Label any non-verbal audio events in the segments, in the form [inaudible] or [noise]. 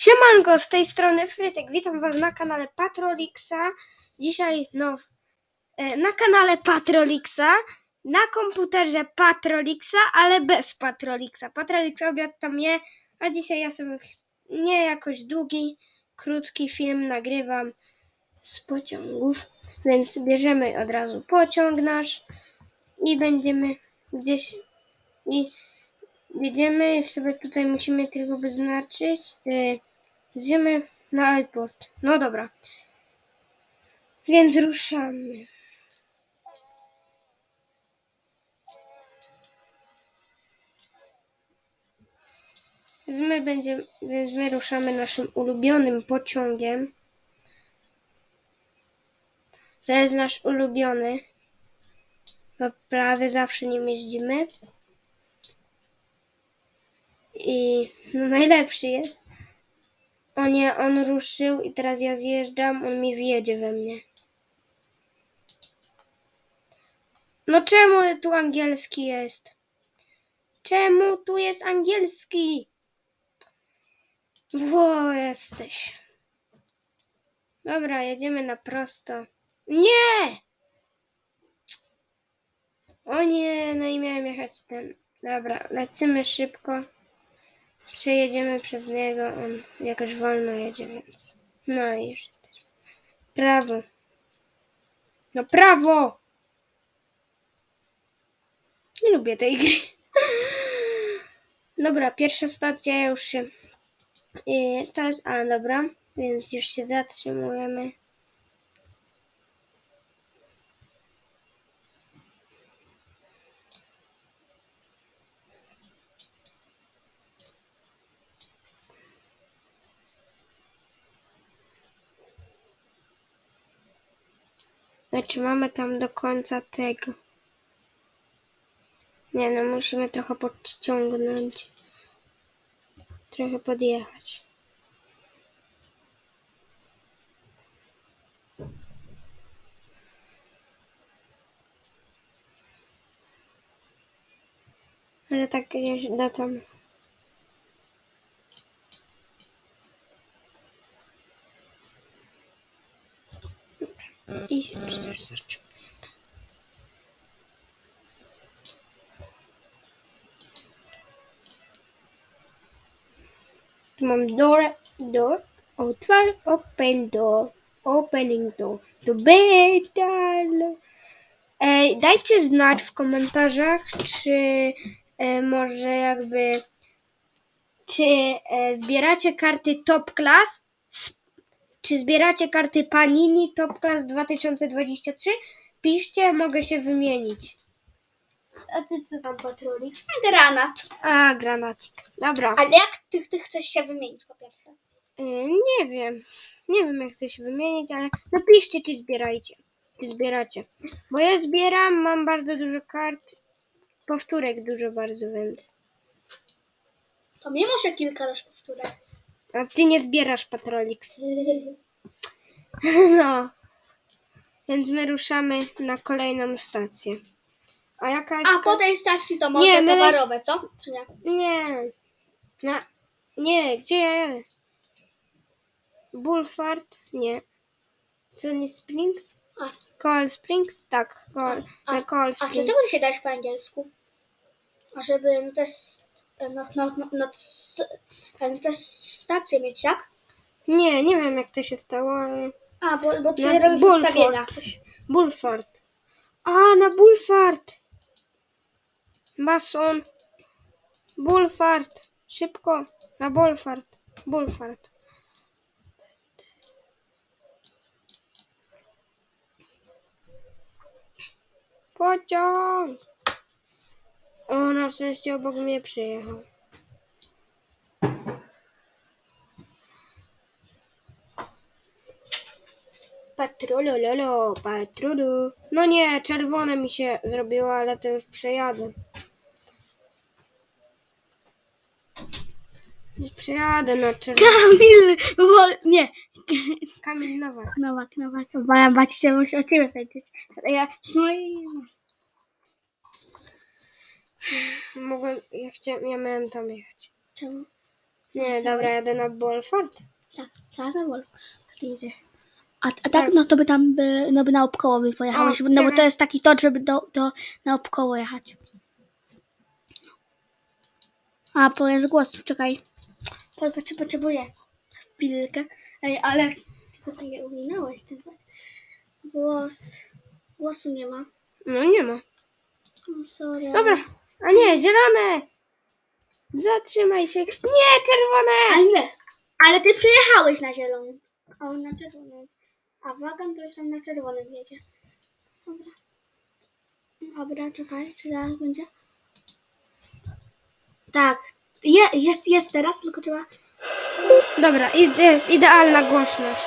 Siemanko, z tej strony Frytek. Witam Was na kanale Patrolixa. Dzisiaj, no, e, na kanale Patrolixa, na komputerze Patrolixa, ale bez Patrolixa. Patrolix obiad tam je, a dzisiaj ja sobie nie jakoś długi, krótki film nagrywam z pociągów, więc bierzemy od razu pociąg nasz i będziemy gdzieś i jedziemy sobie tutaj musimy tylko wyznaczyć. Yy, Jedziemy na airport. No dobra. Więc ruszamy. Więc my, będziemy, więc my ruszamy naszym ulubionym pociągiem. To jest nasz ulubiony. Bo prawie zawsze nim jeździmy. I no najlepszy jest. O nie, on ruszył i teraz ja zjeżdżam, on mi wjedzie we mnie. No czemu tu angielski jest? Czemu tu jest angielski? Bo jesteś. Dobra, jedziemy na prosto. Nie! O nie, no i miałem jechać ten. Dobra, lecimy szybko. Przejedziemy przez niego, on jakoś wolno jedzie, więc. No i już jesteśmy. Prawo. No prawo! Nie lubię tej gry. [laughs] Dobra, pierwsza stacja ja już się. Yy, to jest. A, dobra, więc już się zatrzymujemy. Znaczy mamy tam do końca tego. Nie no, musimy trochę podciągnąć. Trochę podjechać. Ale tak gdzieś do się przestraszył. Tu mam door, door, otwar, open door, opening door, to better. Dajcie znać w komentarzach, czy e, może jakby, czy e, zbieracie karty Top Class, czy zbieracie karty Panini Top Class 2023? Piszcie, mogę się wymienić. A ty co tam patroli? Granat. A, granacik. Dobra. Ale jak ty, ty chcesz się wymienić po pierwsze? Y, Nie wiem. Nie wiem, jak chcę się wymienić, ale napiszcie, czy zbierajcie. Czy zbieracie. Bo ja zbieram, mam bardzo dużo kart. Powtórek dużo bardzo, więc. To mimo, że kilka też powtórek. A ty nie zbierasz Patrolix. No. Więc my ruszamy na kolejną stację. A jaka jest. A po tej stacji to może Nie, my towarowe, co? Czy nie? Nie. Na... Nie, gdzie? Bullford? Nie. Co nie Springs? A, Coal Springs? Tak, Coal, A, na Coal a Springs. dlaczego ty się dajesz po angielsku? A żeby no te, s- no, no, no, no, s- no te stacje mieć, tak? Nie, nie wiem jak to się stało, ale... A, bo, bo ty Na robisz Bulford. ustawienia. Coś. Bullford. A, na Bullford! Mason. Bullford. Szybko. Na Bullford. Bullford. Pociąg! O, na szczęście obok mnie przyjechał. Patrolololo, patrolu. No nie, czerwone mi się zrobiło, ale to już przejadę. Już przejadę na czerwone. Kamil! Wol, nie. Kamil Nowak. Nowak, Nowak. Bo ja bać się o ciebie powiedzieć. Ale ja, no i... Mogłem, ja chciałem, ja miałem tam jechać. Czemu? Nie, dobra, jadę na Bolford. Tak, razem Wolf. Jedzie. A, a tak, no to by tam by, no by na obkoło by pojechałeś, O, no bo to czekaj. jest taki tor, żeby do, do, na obkoło jechać. A, to jest głos, czekaj. To potrze- potrzebuję chwilkę. Ej, ale tylko tak nie uminąłeś ten głos. Głos. Głosu nie ma. No nie ma. O, sorry. Dobra. A nie, zielone! Zatrzymaj się. Nie, czerwone! Ale nie. Ale ty przyjechałeś na zielonym. A on na czerwonym. A wagon to już tam na czerwonym jedzie. Dobra. Dobra, czekaj, czy zaraz będzie? Tak. Je, jest, jest teraz, tylko trzeba... Dobra, jest, jest idealna głośność.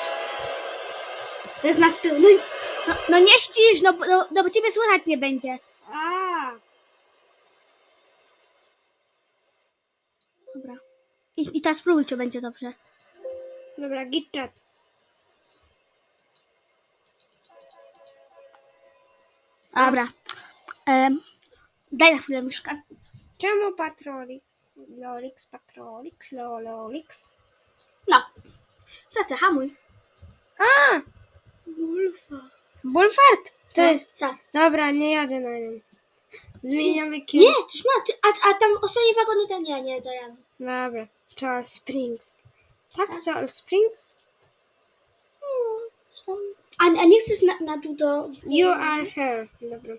To jest na z tyłu. No, no, no nie ścisz, no, bo- no, no bo ciebie słychać nie będzie. A, Dobra. I, i teraz spróbuj, czy będzie dobrze. dobra, git chat. Dobra. Em, daj na chwilę myszkę. Czemu Patrolix? Lorix, Patrolix, Lololix. No. Zace, hamuj. A, Wolfa. Bulfart! To Tak, jest. Tak. Dobra, nie jadę na nim. Zmieniamy Nie, kierunek. też ma. Ty, a, a tam ostatnie wagony tam nie, nie dojadę. Dobra, Charles Springs. Tak, Tak. Charles Springs? A, a nie chcesz na, na dół do... You are here. Dobra.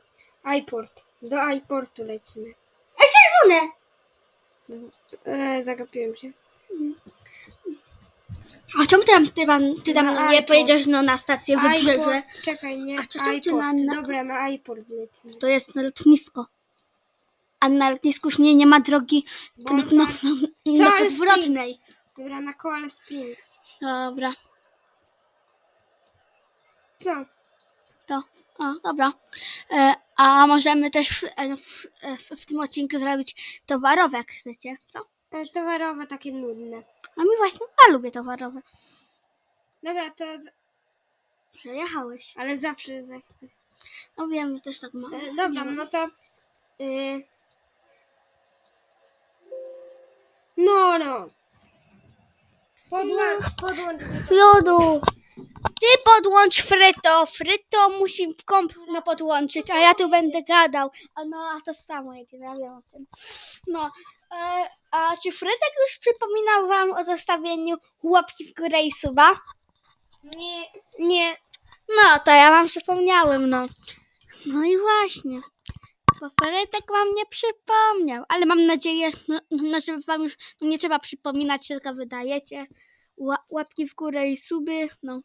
iPort. Do iPortu lecimy. A czerwone! E, zagapiłem się. A czemu ty tam, ty tam, ty tam Na nie iPod. pojedziesz no, na stację Wybrzeże? Czekaj, nie. A to ty iPort. na- na- Dobra, na iPort lecimy. To jest na lotnisko. A na lotnisku już nie, nie ma drogi no, no, no, no, podwrotnej. Dobra, na Coal Springs. Dobra, Co? to, o, dobra. E, a możemy też w, e, w, w, w tym odcinku zrobić towarowe, jak chcecie, co? E, towarowe takie nudne. A mi właśnie, ja lubię towarowe. Dobra, to... z- Przejechałeś. Ale zawsze zechcę. No wiem, też tak mam. E, dobra, no to... Y... No, no. Podła... Podłącz mi to. Lodu! Ty podłącz Fryto. Fryto musi komp no podłączyć, a ja tu będę gadał. A no, a to samo jedzie, ja wiem o tym. No, e, a czy Frytek już przypominał wam o zostawieniu łapki w górę i suba? Nie, nie. No, to ja wam przypomniałem, no. No i właśnie. Bo Frytek wam nie przypomniał, ale mam nadzieję, no, no że wam już nie trzeba przypominać, tylko wydajecie łapki w górę i suby, no.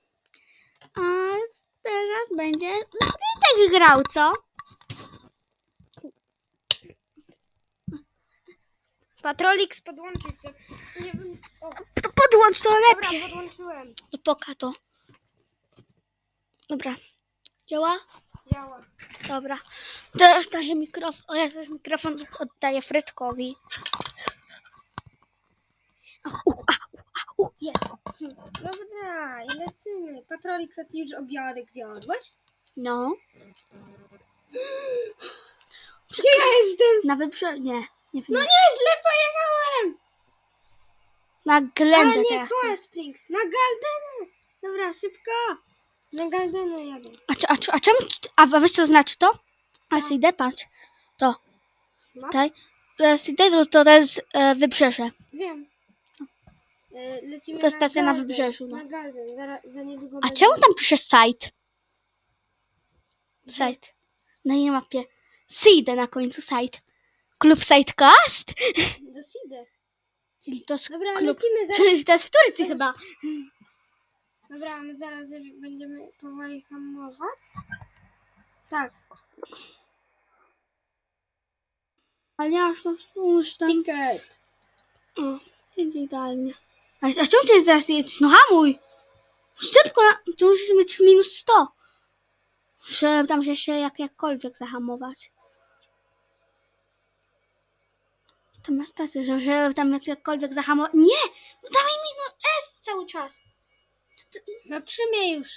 A teraz będzie Frytek grał, co? Patrolix podłączyć. co? Nie wiem. O, To podłącz to dobra, lepiej. podłączyłem. To poka to. Dobra. Działa? Działa. Dobra. Teraz daję mikrofon. O, ja też mikrofon oddaję Frytkowi. O, u, a, a, jest. Hm. Dobra, i lecimy. Patrolix, a ty już obiadek zjadłeś? No. [gasps] Gdzie ja jestem? Na wybrzeżu. Nie, nie wiem. No nie, źle pojechałem! Na Glendę Ale nie teraz. Springs, na Galdenę! Dobra, szybko! Na Galdenę jadę. A, czy- a, czy- a czemu? A wiesz co znaczy to? A idę, patrz. To. Tutaj. Teraz idę, to, to jest e, wybrzeże. Wiem. Lecimy To jest stacja na wybrzeżu, no. Na Galden, za, za niedługo A będzie- czemu tam pisze site? Site. Na jej mapie. Side na końcu site. Klub Sidecast? [laughs] Do Sidy. Czyli to jest Dobra, klub. lecimy zaraz. Czyli to jest w Turcji chyba. [laughs] Dobra, my zaraz już będziemy powoli hamować. Tak. Ale ja już tam tam. Ticket. O, jedzie idealnie. A, a czemu ty teraz jedziesz? No hamuj! Szybko, to musisz mieć minus 100. Żeby tam się jeszcze jak, jakkolwiek zahamować. To ma stację, że żeby tam jak, jakkolwiek zahamować. Nie! No dawaj mi no S cały czas. No trzymie już.